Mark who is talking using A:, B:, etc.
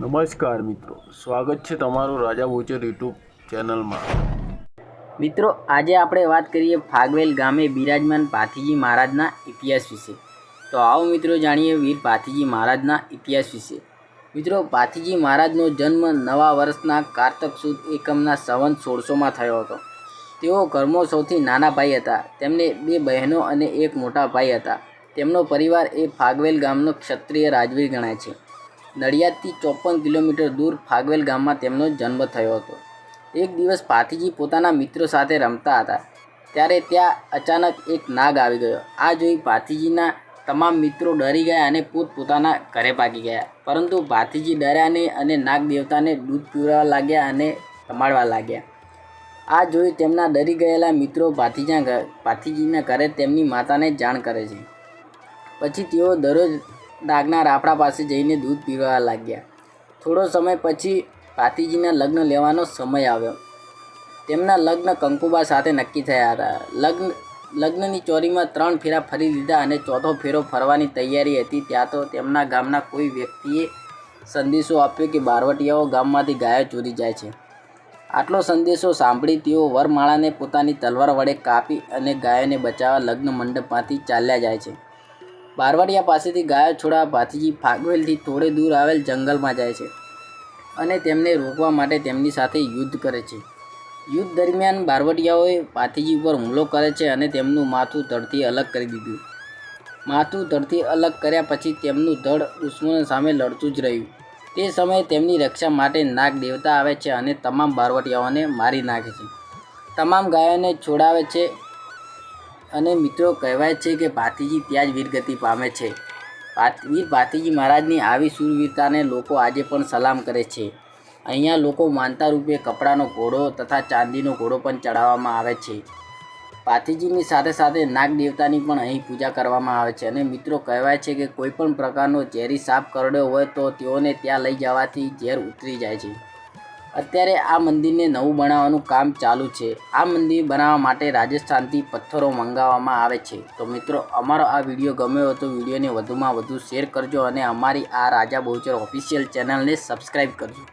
A: નમસ્કાર મિત્રો, સ્વાગત છે તમારું રાજા ભોચર યુટ્યુબ ચેનલમાં.
B: મિત્રો, આજે આપણે વાત કરીએ ફાગવેલ ગામે બિરાજમાન પાથીજી મહારાજના ઇતિહાસ વિશે. તો આવો મિત્રો જાણીએ વીર પાથીજી મહારાજના ઇતિહાસ વિશે. મિત્રો પાથીજી મહારાજનો જન્મ નવા વર્ષના કારતક સુદ એકમના સવન સોળસોમાં થયો હતો. તેઓ ઘરમાં સૌથી નાના ભાઈ હતા. તેમને બે બહેનો અને એક મોટા ભાઈ હતા. તેમનો પરિવાર એ ફાગવેલ ગામનો ક્ષત્રિય રાજવીર ગણાય છે. નડિયાદથી ચોપન કિલોમીટર દૂર ફાગવેલ ગામમાં તેમનો જન્મ થયો હતો. એક દિવસ પાથીજી પોતાના મિત્રો સાથે રમતા હતા. ત્યારે ત્યાં અચાનક એક નાગ આવી ગયો. આ જોઈ પાથીજીના તમામ મિત્રો ડરી ગયા અને પોતપોતાના ઘરે ભાગી ગયા. પરંતુ ભાથીજી ડર્યા નહીં અને નાગ દેવતાને દૂધ પીવડાવવા લાગ્યા અને સમાડવા લાગ્યા. આ જોઈ તેમના ડરી ગયેલા મિત્રો ભાથીજા ભાથીજીના ઘરે તેમની માતાને જાણ કરે છે. પછી તેઓ દરરોજ નાગના રાફડા પાસે જઈને દૂધ પીવા લાગ્યા. થોડો સમય પછી પાતીજીના લગ્ન લેવાનો સમય આવ્યો. તેમના લગ્ન કંકુબા સાથે નક્કી થયા હતા. લગ્ન, લગ્નની ચોરીમાં ત્રણ ફેરા ફરી લીધા અને ચોથો ફેરો ફરવાની તૈયારી હતી. ત્યાં તો તેમના ગામના કોઈ વ્યક્તિએ સંદેશો આપ્યો કે બારવટિયાઓ ગામમાંથી ગાયો ચોરી જાય છે. આટલો સંદેશો સાંભળી તેઓ વરમાળાને પોતાની તલવાર વડે કાપી અને ગાયોને બચાવવા લગ્ન મંડપમાંથી ચાલ્યા જાય છે. બારવાડિયા પાસેથી ગાયો છોડા ભાતીજી ફાગવેલથી થોડે દૂર આવેલ જંગલમાં જાય છે અને તેમને રોકવા માટે તેમની સાથે યુદ્ધ કરે છે. યુદ્ધ દરમિયાન બારવટિયાઓએ પાથીજી ઉપર હુમલો કરે છે અને તેમનું માથું ધડથી અલગ કરી દીધું. માથું ધડથી અલગ કર્યા પછી તેમનું ધડ દુશ્મનો સામે લડતું જ રહ્યું. તે સમયે તેમની રક્ષા માટે નાગ દેવતા આવે છે અને તમામ બારવટિયાઓને મારી નાખે છે. તમામ ગાયોને છોડાવે છે અને મિત્રો કહેવાય છે કે ભાતીજી ત્યાં જ વીરગતિ પામે છે. વીર ભાતીજી મહારાજની આવી શૂરવીરતાને લોકો આજે પણ સલામ કરે છે. અહીંયા લોકો માનતા રૂપે કપડાનો ઘોડો તથા ચાંદીનો ઘોડો પણ ચડાવવામાં આવે છે. પાથીજીની સાથે સાથે નાગ દેવતાની પણ અહીં પૂજા કરવામાં આવે છે અને મિત્રો કહેવાય છે કે કોઈ પણ પ્રકારનો ઝેરી સાપ કરડ્યો હોય તો તેઓને ત્યાં લઈ જવાથી ઝેર ઉતરી જાય છે. અત્યારે આ મંદિરને નવું બનાવવાનું કામ ચાલુ છે. આ મંદિર બનાવવા માટે રાજસ્થાનથી પથ્થરો મંગાવવામાં આવે છે. તો મિત્રો, અમારો આ વીડિયો ગમ્યો હતો વિડીયોને વધુમાં વધુ શેર કરજો અને અમારી આ રાજા બહુચર ઓફિશિયલ ચેનલને સબસ્ક્રાઈબ કરજો.